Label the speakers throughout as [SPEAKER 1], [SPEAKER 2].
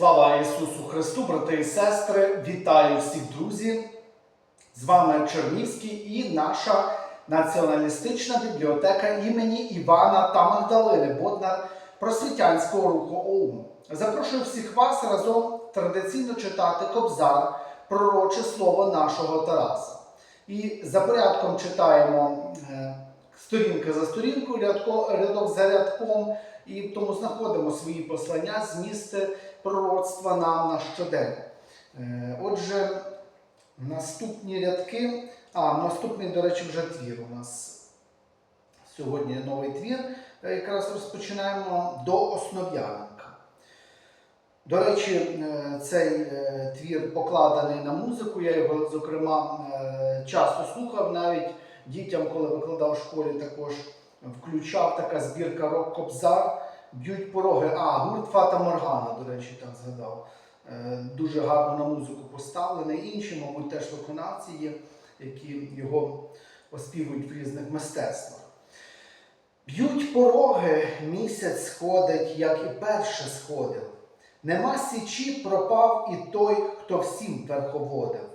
[SPEAKER 1] Слава Ісусу Христу, брати і сестри! Вітаю всіх друзів! З вами Чернівський і наша націоналістична бібліотека імені Івана та Магдалини Боднар Просвітянського руху ОУН. Запрошую всіх вас разом традиційно читати Кобзар, пророче слово нашого Тараса. І за порядком читаємо е, сторінка за сторінкою, рядок за рядком, і тому знаходимо свої послання, змісти пророцтва нам на щодень. Е, Отже, наступні рядки, а наступний, до речі, вже твір у нас сьогодні новий твір. Е, Якраз розпочинаємо до Основ'яненка. До речі, е, цей твір покладений на музику. Я його, зокрема, часто слухав, навіть дітям, коли викладав в школі, також включав така збірка рок Кобзар. Б'ють пороги. А, гурт Фата Моргана, до речі, так згадав. Е, Дуже гарно на музику поставлений. Інші, мабуть, теж виконавці є, які його оспівують в різних мистецтвах. Б'ють пороги, місяць сходить, як і перше сходив. Нема січі, пропав і той, хто всім верховодив.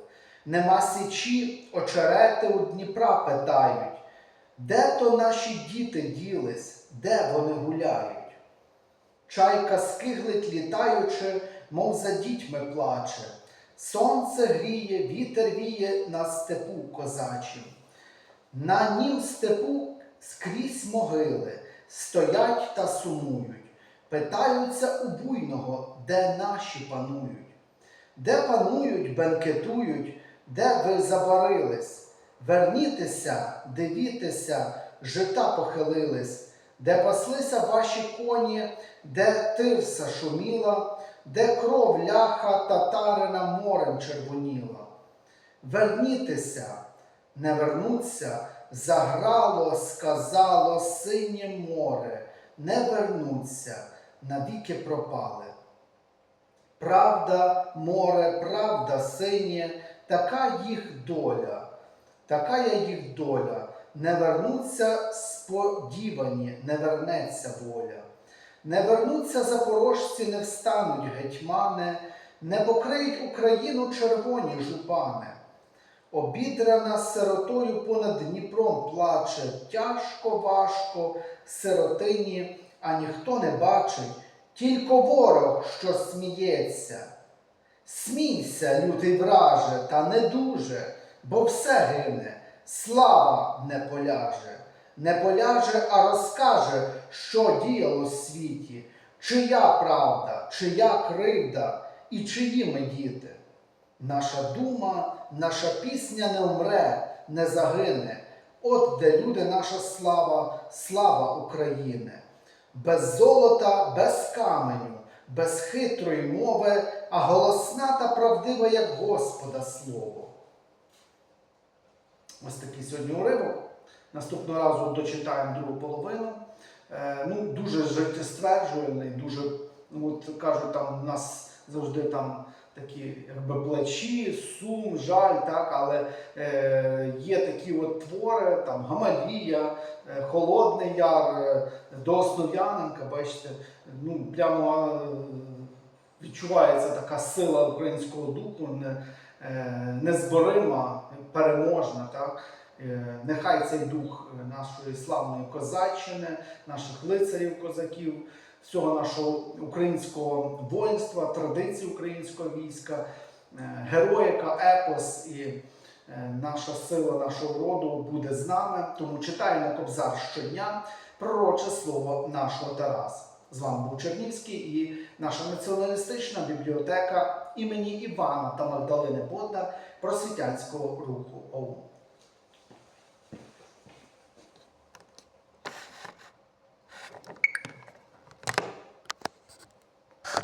[SPEAKER 1] Нема січі, очерети у Дніпра питають. Де то наші діти ділись, де вони гуляють? Чайка скиглить, літаючи, мов за дітьми плаче. Сонце гріє, вітер віє на степу козачим. На нім степу скрізь могили, стоять та сумують, питаються у буйного, де наші панують. Де панують, бенкетують, де ви забарились? Вернітеся, дивітеся, жита похилились, де паслися ваші коні, де тирса шуміла, де кров ляха татарина морем червоніла. Вернітеся, не вернуться, заграло, сказало синє море, не вернуться, навіки пропали. Правда, море, правда, синє, така їх доля, така є їх доля. Не вернуться сподівані, не вернеться воля. Не вернуться запорожці, не встануть гетьмани, не покриють Україну червоні жупани. Обідрана сиротою понад Дніпром плаче, тяжко, важко, сиротині, а ніхто не бачить, тільки ворог, що сміється. Смійся, лютий враже, та не дуже, бо все гине, слава не поляже, не поляже, а розкаже, що діяло в світі, чия правда, чия кривда і чиї ми діти. Наша дума, наша пісня не умре, не загине. От де люди наша слава, слава України. Без золота, без каменю, без хитрої мови, а голосна та правдива, як Господа слово. Ось такий сьогодні уривок. Наступного разу дочитаємо другу половину. Е, ну, дуже життєстверджувальний, дуже, ну от кажуть, там у нас завжди там такі якби плачі, сум, жаль, так, але е, є такі от твори, там Гамалія, е, Холодний Яр, е, до Основ'яненка, бачите, ну, прямо е, відчувається така сила українського духу, не, е, незборима, переможна. Так? Е, Нехай цей дух нашої славної козаччини, наших лицарів, козаків, всього нашого українського воїнства, традиції українського війська, е, героїка, епос і е, наша сила нашого роду буде з нами. Тому читаємо Кобзар щодня, пророче слово нашого Тараса. З вами був Чернівський і наша націоналістична бібліотека імені Івана та Магдалини Боднар Просвітянського руху ОУН.